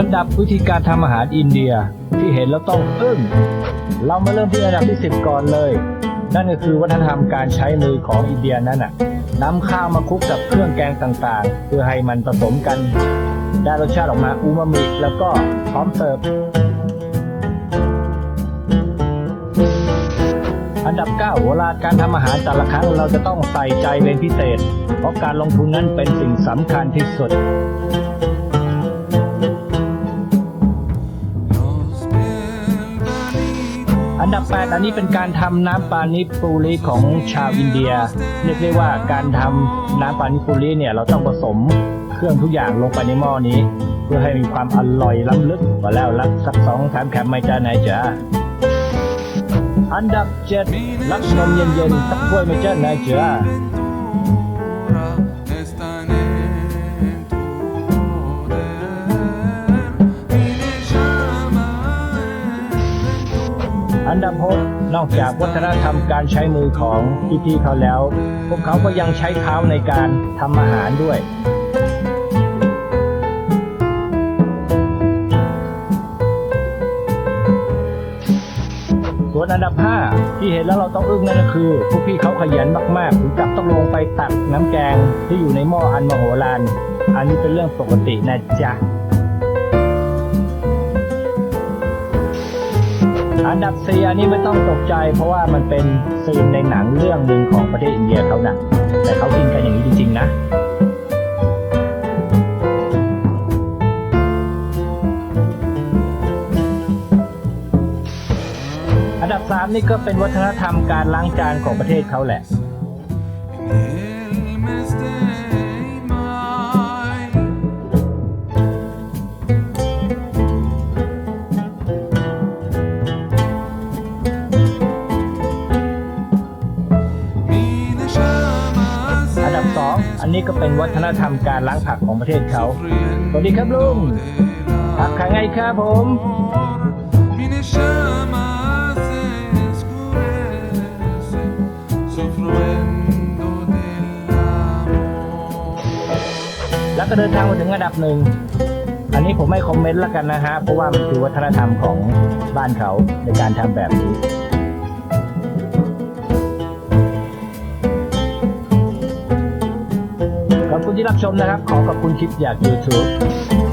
อันดับวิธีการทำอาหารอินเดียที่เห็นแล้วต้องอึ้ง เรามาเริ่มที่อันดับที่ 10 ก่อนเลย นั่นก็คือวัฒนธรรมการใช้มือของอินเดียนั่นน่ะนำข้าวมาคลุกกับเครื่องแกงต่างๆ เพื่อให้มันผสมกัน ได้รสชาติออกมาอูมามิแล้วก็พร้อมเสิร์ฟ อันดับ 9เวลาการทำอาหารแต่ละครั้งเราจะต้องใส่ใจเป็นพิเศษ เพราะการลงทุนนั้นเป็นสิ่งสำคัญที่สุด นดับ 8 อันนี้เป็นการทำน้ำปานิปูริของชาวอินเดีย เรียกได้ว่าการทำน้ำปานิปูริเนี่ยเราต้องผสมเครื่องทุกอย่างลงไปในหม้อนี้ เพื่อให้มีความอร่อยล้ำลึกมาแล้วรักสักสองสามแคมไม่จ้าไหนจ๊ะอันดับ 7 รักนมเย็นๆสักถ้วยไม่จ้าไหนจ๊ะ อันดับ6นอกจากวัฒนธรรมการใช้มือของพี่ๆเขาแล้ว พวกเขาก็ยังใช้เท้าในการทำอาหารด้วยส่วนอันดับ 5 ที่เห็นแล้วเราต้องอึ้งนั่นก็คือ พวกพี่เขาขยันมากๆถึงกับต้องลงไปตักน้ำแกงที่อยู่ในหม้ออันมโหฬารอันนี้เป็นเรื่องปกตินะจ๊ะ อันดับสี่อันนี้ไม่ต้องตกใจ เพราะว่ามันเป็นซีนในหนังเรื่องหนึ่งของประเทศอินเดียเขานะแต่เขากินกันอย่างนี้จริง ๆ นะอันดับสามนี่ก็เป็นวัฒนธรรมการล้างจานของประเทศเขาแหละ ดับสองอันนี้ก็เป็นวัฒนธรรมการล้างผักของประเทศเขา สวัสดีครับลุงผักขายไงครับผมแล้วก็เดินทางมาถึงอันดับหนึ่ง อันนี้ผมไม่คอมเมนต์แล้วกันนะฮะ เพราะว่ามันคือวัฒนธรรมของบ้านเขาในการทำแบบนี้ ที่รับชมนะครับ ขอขอบคุณคลิปจาก YouTube